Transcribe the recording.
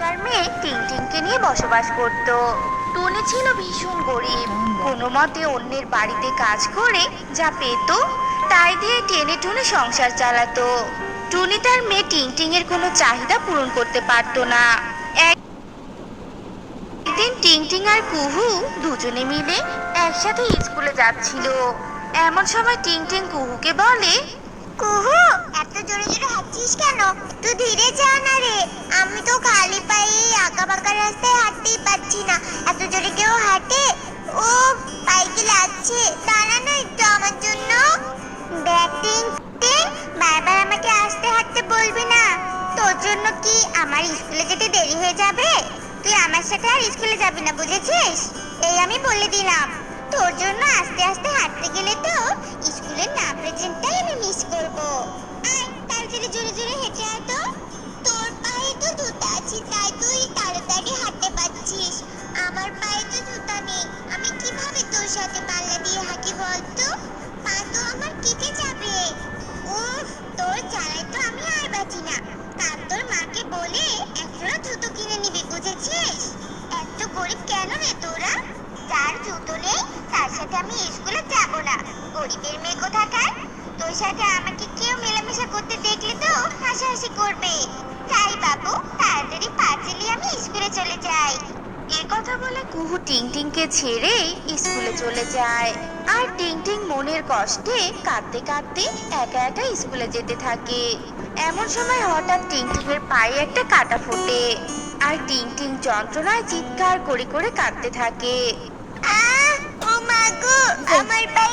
গ্রামে টিংটিংকে নিয়ে বসবাস করত। টুনি ছিল ভীষণ গরিব। কোনো মতে অন্যের বাড়িতে কাজ করে যা পেত, তাই দিয়ে টেনে টুনে সংসার চালাতো। টুনি তার মেয়ে টিংটিং এর কোনো চাহিদা পূরণ করতে পারতো না। একদিন টিংটিং আর কুহু দুজনে মিলে একসাথে স্কুলে যাচ্ছিল। এমন সময় টিংটিং কুহুকে বলে এত জোরে কেউ হাঁটে, ও পাইকে লাগছে দাঁড়া একটু আমার জন্য। ব্যাটিং বারবার আমাকে আসতে হাঁটতে বলবি না। তোর জন্য কি আমার স্কুলে যেতে দেরি হয়ে যাবে? তুই আমার সাথে আর স্কুলে যাবি না, বুঝেছিস? এই আমি বলে দিলাম। তোর জন্য আস্তে আস্তে তোর জ্বালায় তো আমি আর বাঁচি না। কাল তোর মাকে বলে একজোড়া জুতো কিনে নিবি, বুঝেছিস? এত গরিব কেন রে তোরা? যার জুতো নেই, তার সাথে আমি স্কুলে যাব না। গরিবের মেয়ে কোথাকার? তোর সাথে আমাকে কেউ মেলামেশা করতে দেখলে তো হাসাহাসি করবে। কুহু টিংটিংকে ছেড়ে স্কুলে চলে যায়। আর টিংটিং মনের কষ্টে কাঁদতে কাঁদতে একা একা স্কুলে যেতে থাকে। এমন সময় হঠাৎ টিংটিংয়ের এর পায়ে একটা কাটা ফোটে। আর টিংটিং যন্ত্রণায় চিৎকার করে করে কাঁদতে থাকে। গো আমার পায়ে